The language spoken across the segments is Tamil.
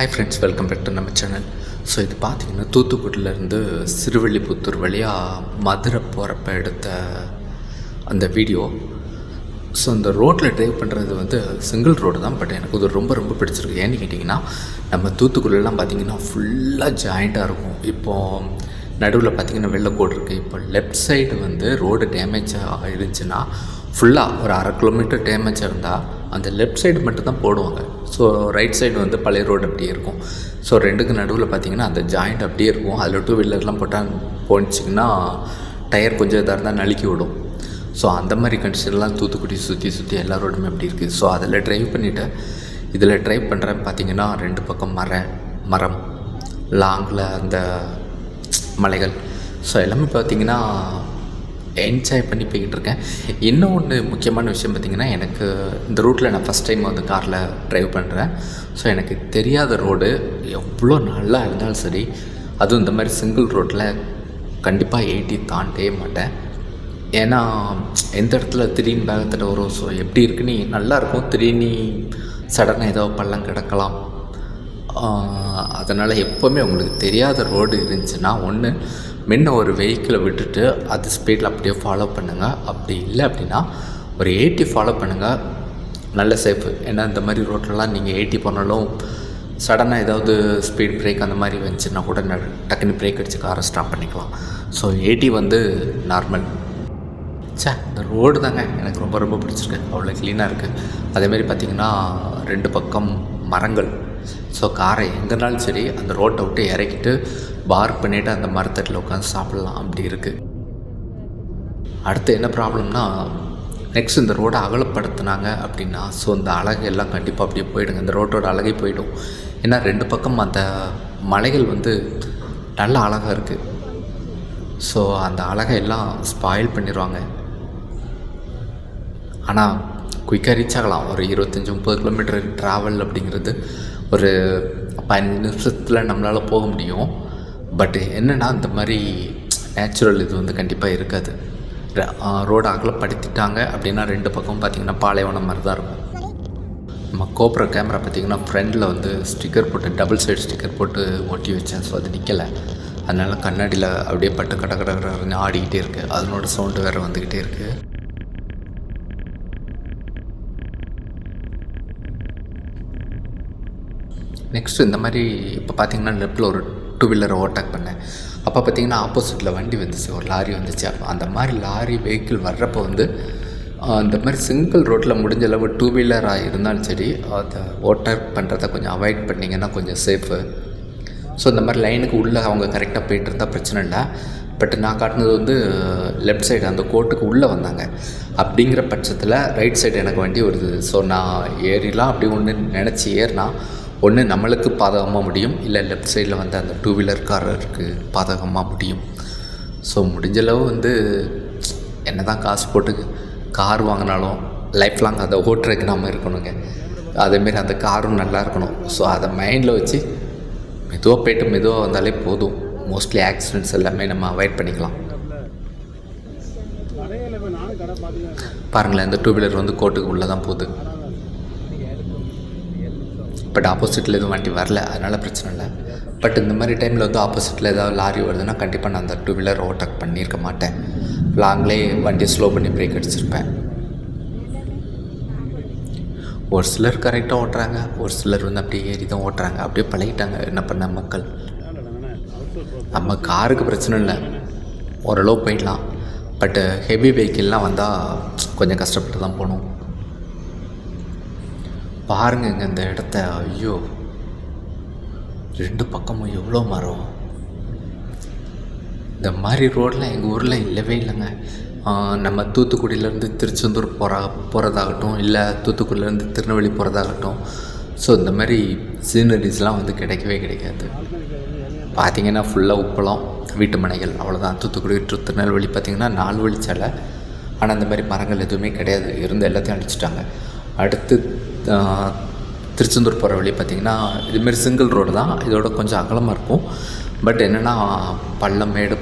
Hi friends welcome back to நம்ம சேனல் ஸோ இது பார்த்தீங்கன்னா தூத்துக்குடியிலேருந்து சிறுவள்ளிபுத்தூர் வழியாக மதுரை போகிறப்ப எடுத்த அந்த வீடியோ ஸோ அந்த ரோட்டில் ட்ரைவ் பண்ணுறது வந்து சிங்கிள் ரோடு தான் பட் எனக்கு இது ரொம்ப ரொம்ப பிடிச்சிருக்கு. ஏன்னு கேட்டிங்கன்னா நம்ம தூத்துக்குடியிலலாம் பார்த்தீங்கன்னா ஃபுல்லாக ஜாயிண்ட்டாக இருக்கும். இப்போது நடுவில் பார்த்தீங்கன்னா வெள்ளக்கோடு இருக்குது இப்போ லெஃப்ட் சைடு வந்து ரோடு டேமேஜ் ஆகிருந்துச்சுன்னா ஃபுல்லாக ஒரு அரை கிலோமீட்டர் டேமேஜ் இருந்தால் அந்த லெஃப்ட் சைடு மட்டும்தான் போடுவாங்க. ஸோ ரைட் சைடு வந்து பழைய ரோடு அப்படியே இருக்கும். ஸோ ரெண்டுக்கு நடுவில் பார்த்தீங்கன்னா அந்த ஜாயிண்ட் அப்படியே இருக்கும். அதில் டூ வீலர்லாம் போட்டால் போனிச்சிங்கன்னா டயர் கொஞ்சம் இதாக இருந்தால் நழுக்கி விடும். ஸோ அந்த மாதிரி கண்டிஷன்லாம் தூத்துக்குடி சுற்றி சுற்றி எல்லா ரோடுமே அப்படி இருக்குது ஸோ அதில் ட்ரைவ் பண்ணிவிட்டு இதில் ட்ரைவ் பண்ணுறேன் பார்த்தீங்கன்னா ரெண்டு பக்கம் மர மரம் லாங்கில் அந்த மலைகள். ஸோ எல்லாமே பார்த்தீங்கன்னா என்ஜாய் பண்ணி போய்கிட்டு இருக்கேன். இன்னும் ஒன்று முக்கியமான விஷயம் பார்த்திங்கன்னா எனக்கு இந்த ரூட்டில் நான் ஃபஸ்ட் டைம் வந்து காரில் ட்ரைவ் பண்ணுறேன் ஸோ எனக்கு தெரியாத ரோடு எவ்வளோ நல்லா இருந்தாலும் சரி அதுவும் இந்த மாதிரி சிங்கிள் ரோட்டில் கண்டிப்பாக எயிட்டி தாண்டவே மாட்டேன். ஏன்னா எந்த இடத்துல திடீர்னு வேகத்தில் வரும் ஸோ எப்படி இருக்குன்னு நல்லா இருக்கும். திடீர்னு சடனாக ஏதோ பள்ளம் கிடக்கலாம். அதனால் எப்போவுமே உங்களுக்கு தெரியாத ரோடு இருந்துச்சுன்னா ஒன்று முன்ன ஒரு வெஹிக்கிளை விட்டுட்டு அது ஸ்பீடில் அப்படியே ஃபாலோ பண்ணுங்கள் அப்படி இல்லை அப்படின்னா ஒரு எயிட்டி ஃபாலோ பண்ணுங்கள் நல்ல சேஃபு ஏன்னா இந்த மாதிரி ரோட்லலாம் நீங்கள் எயிட்டி போனாலும் சடனாக ஏதாவது ஸ்பீட் பிரேக் அந்த மாதிரி வந்துச்சுன்னா கூட ந- டக்குன்னு பிரேக் அடிச்சு காரை ஸ்டாப் பண்ணிக்கலாம். ஸோ எயிட்டி வந்து நார்மல் ச்சே இந்த ரோடு தாங்க எனக்கு ரொம்ப ரொம்ப பிடிச்சிருக்கு. அவ்வளோ க்ளீனாக இருக்குது அதேமாரி பார்த்திங்கன்னா ரெண்டு பக்கம் மரங்கள். ஸோ காரை எங்கேனாலும் சரி அந்த ரோட்டை விட்டு இறக்கிட்டு பார்க் பண்ணிவிட்டு அந்த மரத்தட்டில் உட்காந்து சாப்பிட்லாம். அப்படி இருக்குது அடுத்து என்ன ப்ராப்ளம்னா நெக்ஸ்ட் இந்த ரோடை அகலப்படுத்துனாங்க அப்படின்னா ஸோ இந்த அழகு எல்லாம் கண்டிப்பாக அப்படியே போயிடுங்க. இந்த ரோட்டோட அழகே போயிடும். ஏன்னா ரெண்டு பக்கம் அந்த மலைகள் வந்து நல்ல அழகாக இருக்குது ஸோ அந்த அழகை எல்லாம் ஸ்பாயில் பண்ணிடுவாங்க. ஆனால் குயிக்காக ரீச் ஆகலாம். ஒரு இருபத்தஞ்சி முப்பது கிலோமீட்டர் ட்ராவல் அப்படிங்கிறது ஒரு பதினஞ்சு நிமிஷத்தில் நம்மளால் போக முடியும். பட் என்னென்னா இந்த மாதிரி நேச்சுரல் இது வந்து கண்டிப்பாக இருக்காது. ரோடு அகலப்படுத்திட்டாங்க அப்படின்னா ரெண்டு பக்கம் பார்த்திங்கன்னா பாலைவனம் மாதிரி தான் இருக்கும். நம்ம கோப்ரோ கேமரா பார்த்திங்கன்னா ஃப்ரண்டில் வந்து ஸ்டிக்கர் போட்டு டபுள் சைடு ஸ்டிக்கர் போட்டு ஒட்டி வச்சேன். ஸோ அது நிற்கலை அதனால் கண்ணாடியில் அப்படியே பட்டு கட கட கடன்னு ஆடிக்கிட்டே இருக்குது அதனோட சவுண்டு வேறு வந்துக்கிட்டே இருக்குது நெக்ஸ்ட்டு இந்த மாதிரி இப்போ பார்த்தீங்கன்னா லெஃப்ட்டில் ஒரு டூ வீலரை ஓவர்டேக் பண்ணேன். அப்போ பார்த்தீங்கன்னா ஆப்போசிட்டில் வண்டி வந்துச்சு ஒரு லாரி வந்துச்சு. அப்போ அந்த மாதிரி லாரி வெஹிக்கிள் வர்றப்போ வந்து அந்த இந்த மாதிரி சிங்கிள் ரோட்டில் முடிஞ்ச அளவு டூ வீலராக இருந்தாலும் சரி அதை ஓட்டர் பண்ணுறத கொஞ்சம் அவாய்ட் பண்ணிங்கன்னா கொஞ்சம் சேஃபு ஸோ இந்த மாதிரி லைனுக்கு உள்ளே அவங்க கரெக்டாக போயிட்டு இருந்தால் பிரச்சனை இல்லை. பட் நான் காட்டினது வந்து லெஃப்ட் சைடு அந்த கோட்டுக்கு உள்ளே வந்தாங்க. அப்படிங்கிற பட்சத்தில் ரைட் சைடு எனக்கு வண்டி வருது. ஸோ நான் ஏறிலாம் அப்படி ஒன்று நினச்சி ஏறினா ஒன்று நம்மளுக்கு பாதகமாக முடியும் இல்லை லெஃப்ட் சைடில் வந்து அந்த டூ வீலர்காரருக்கு பாதகமாக முடியும். ஸோ முடிஞ்சளவு வந்து என்ன தான் காசு போட்டு கார் வாங்கினாலும் லைஃப் லாங் அதை ஓட்டுறதுக்கு நாம் இருக்கணுங்க. அதேமாரி அந்த காரும் நல்லா இருக்கணும். ஸோ அதை மைண்டில் வச்சு மெதுவாக போய்ட்டு மெதுவாக வந்தாலே போதும். மோஸ்ட்லி ஆக்சிடென்ட்ஸ் எல்லாமே நம்ம அவாய்ட் பண்ணிக்கலாம். பாருங்களேன் இந்த டூ வீலர் வந்து கோட்டுக்கு உள்ளே தான் போகுது. பட் ஆப்போசிட்டில் எதுவும் வண்டி வரல. அதனால் பிரச்சனை இல்லை. பட் இந்த மாதிரி டைமில் வந்து ஆப்போசிட்டில் ஏதாவது லாரி வருதுன்னா கண்டிப்பாக நான் அந்த டூ வீலர் ஓவர்டேக் பண்ணியிருக்க மாட்டேன். லாங்லேயே வண்டியை ஸ்லோ பண்ணி பிரேக் அடிச்சிருப்பேன். ஒரு சிலர் கரெக்டாக ஓட்டுறாங்க. ஒரு சிலர் வந்து அப்படியே ஏறி தான் ஓட்டுறாங்க. அப்படியே பழகிட்டாங்க. என்ன பண்ண மக்கள்? நம்ம காருக்கு பிரச்சனை இல்லை. ஓரளவு போயிடலாம். பட்டு ஹெவி வெஹிக்கிள்லாம் வந்தால் கொஞ்சம் கஷ்டப்பட்டு தான் போகணும். பாருங்கங்க இந்த இடத்த. ஐயோ. ரெண்டு பக்கமும் எவ்வளோ மரம். இந்த மாதிரி ரோடெலாம் எங்கள் ஊரில் இல்லவே இல்லைங்க. நம்ம தூத்துக்குடியிலேருந்து திருச்செந்தூர் போகிறா போகிறதாகட்டும் இல்லை தூத்துக்குடியிலேருந்து திருநெல்வேலி போகிறதாகட்டும் ஸோ இந்த மாதிரி சீனரிஸ்லாம் வந்து கிடைக்கவே கிடைக்காது. பார்த்தீங்கன்னா ஃபுல்லாக உப்பளம் வீட்டு மனைகள் அவ்வளோதான் தூத்துக்குடி திருநெல்வேலி பார்த்தீங்கன்னா நாலு வழிச்சாலை ஆனால் இந்த மாதிரி மரங்கள் எதுவுமே கிடையாது. இருந்து எல்லாத்தையும் அழிச்சிட்டாங்க. அடுத்து திருச்செந்தூர் போகிற வழி பார்த்திங்கன்னா இதுமாரி சிங்கிள் ரோடு தான். இதோட கொஞ்சம் அகலமாக இருக்கும். பட் என்னென்னா பள்ளம் மேடு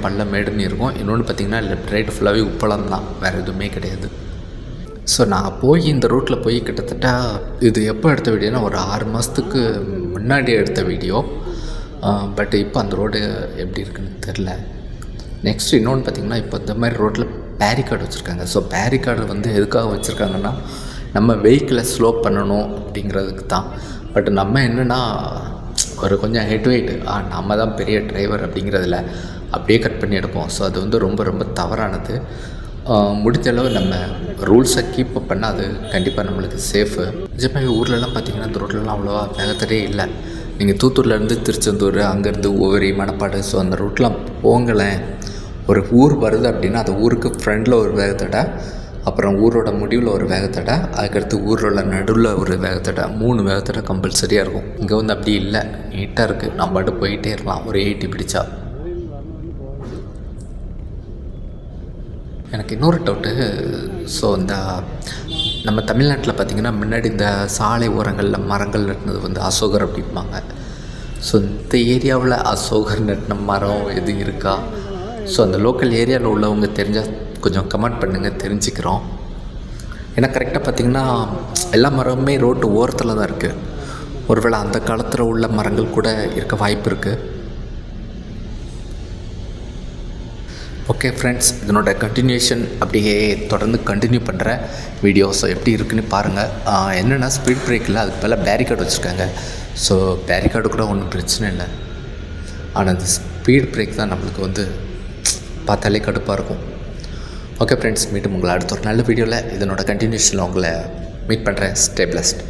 இருக்கும். இன்னொன்று பார்த்திங்கன்னா லெஃப்ட் ரைட் ஃபுல்லாகவே உப்பளம் தான். வேறு எதுவுமே கிடையாது. ஸோ நான் போய் இந்த ரூட்டில் போய் கிட்டத்தட்ட இது எப்போ எடுத்த வீடியோனா ஒரு ஆறு மாதத்துக்கு முன்னாடி எடுத்த வீடியோ. பட் இப்போ அந்த ரோடு எப்படி இருக்குன்னு தெரில நெக்ஸ்ட் இன்னொன்று பார்த்திங்கன்னா இப்போ இந்த மாதிரி ரோட்டில் பேரிகார்டு வச்சுருக்காங்க. ஸோ பேரிகார்டு வந்து எதுக்காக வச்சுருக்காங்கன்னா நம்ம வெஹிக்கிளை ஸ்லோ பண்ணணும் அப்படிங்கிறதுக்கு தான். பட் நம்ம என்னென்னா ஒரு கொஞ்சம் ஹெட் வெயிட் ஆ நம்ம தான் பெரிய டிரைவர் அப்படிங்கிறதுல அப்படியே கட் பண்ணி எடுப்போம். ஸோ அது வந்து ரொம்ப ரொம்ப தவறானது. முடிஞ்சளவு முடிஞ்ச அளவு நம்ம ரூல்ஸை கீப் அப் பண்ணால் அது கண்டிப்பாக நம்மளுக்கு சேஃபு நிஜமாக ஊர்லலாம் பார்த்தீங்கன்னா இந்த ரோட்லலாம் அவ்வளோவா வேகத்திலே இல்லை. நீங்கள் தூத்தூர்லேருந்து திருச்செந்தூர் அங்கேருந்து ஒவ்வொரு மணப்பாடு ஸோ அந்த ரூட்லாம் போங்களேன். ஒரு ஊர் வருது அப்படின்னா அந்த ஊருக்கு ஃப்ரெண்டில் ஒரு வேகத்தோட அப்புறம் ஊரோட முடிவில் ஒரு வேகத்தடை அதுக்கடுத்து ஊரோட நடுவில் ஒரு வேகத்தடை மூணு வேகத்தடை கம்பல்சரியாக இருக்கும். இங்கே வந்து அப்படி இல்லை. நீட்டாக இருக்குது நம்ம பாட்டு போயிட்டே இருக்கலாம். ஒரு எயிட்டி பிடிச்சா. எனக்கு இன்னொரு டவுட்டு ஸோ இந்த நம்ம தமிழ்நாட்டில் பார்த்திங்கன்னா முன்னாடி இந்த சாலை ஓரங்களில் மரங்கள் நட்டினது வந்து அசோகர் அப்படிம்பாங்க. ஸோ இந்த ஏரியாவில் அசோகர் நட்டின மரம் எதுவும் இருக்கா? ஸோ அந்த லோக்கல் ஏரியாவில் உள்ளவங்க தெரிஞ்சால் கொஞ்சம் கமெண்ட் பண்ணுங்கள் தெரிஞ்சுக்கிறோம். ஏன்னா கரெக்டாக பார்த்திங்கன்னா எல்லா மரமுமே ரோட்டு ஓரத்தில் தான் இருக்குது ஒருவேளை அந்த காலத்தில் உள்ள மரங்கள் கூட இருக்க வாய்ப்பு இருக்குது ஓகே ஃப்ரெண்ட்ஸ் இதனோட கண்டினியூஷன் அப்படியே தொடர்ந்து கண்டினியூ பண்ணுற வீடியோஸ் எப்படி இருக்குன்னு பாருங்கள் என்னென்னா ஸ்பீட் பிரேக்கில் அதுக்கு மேலே பேரிகார்டு வச்சுருக்காங்க. ஸோ பேரிகார்டு கூட ஒன்றும் பிரச்சனை இல்லை. ஆனால் அந்த ஸ்பீட் பிரேக் தான் நம்மளுக்கு வந்து பார்த்தாலே கடுப்பாக இருக்கும். ஓகே ஃப்ரெண்ட்ஸ் மீண்டும் உங்களை அடுத்த ஒரு நல்ல வீடியோவில் இதனோட கண்டினியூஷனில் உங்களை மீட் பண்ணுறேன் ஸ்டே பிளஸ்ட்